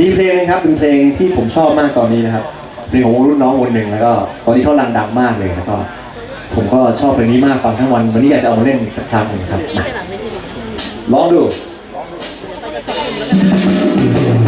มีเพลงนะครับเป็นเพลงที่ผมชอบมากตอนนี้นะครับเพลงของรุ่นน้องคนหนึ่งแล้วก็ตอนนี้เขาลังดังมากเลยแล้วก็ ผมก็ชอบเพลงนี้มากฟังทั้งวันวันนี้อยากจะเอามาเล่นสักครั้งหนึ่งครับร้องดู Thank you.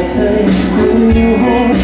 lại thấy cứu hồn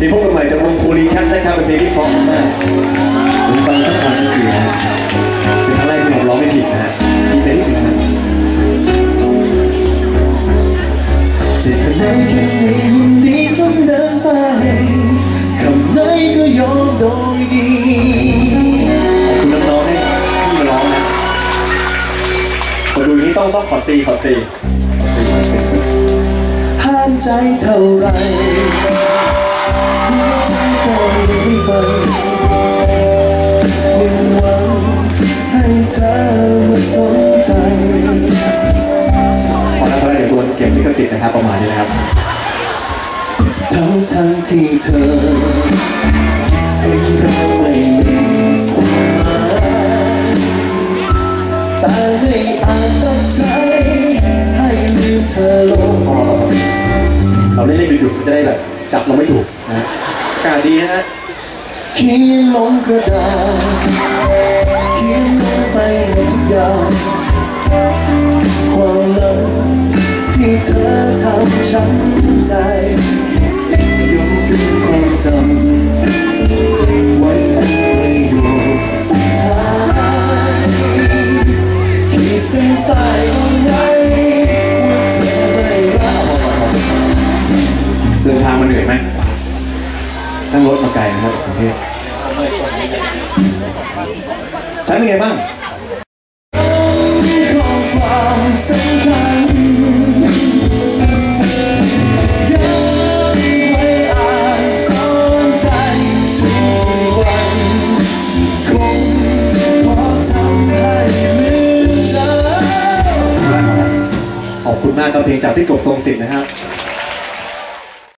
ดีพบกันใหม่จากวงคูรีแคทนะครับเป็นเพลงที่พอ ต้องขอสี่ขอสี่ขอสี่ขอสี่ห่างใจเท่าไรหัวใจก็ยังฟังหนึ่งวันให้เธอมาสนใจขอรับอะไรเดี๋ยวเก็บลิขสิทธิ์นะครับประมาณนี้นะครับ ทั้งทั้งที่เธอ ต่ไม่อาจตัดใจ ให้ลืมเธอลงออกเราเล่นเล่นดุๆก็จะได้แบบ จับเราไม่ถูกนะฮะอากาดีนะฮะขียนลงกระดาษขียนลงไปหมดทุกอย่างความหลังที่เธอทำช้ำใจยกเป็นความจำ เทพใช้เป็นไงบ้างขอความสำคัญยังไว้อ่านสอนใจทุกวันคงเธอขอบคุณมากครับเพลงจากพี่กบทรงสิทธิ์นะครับ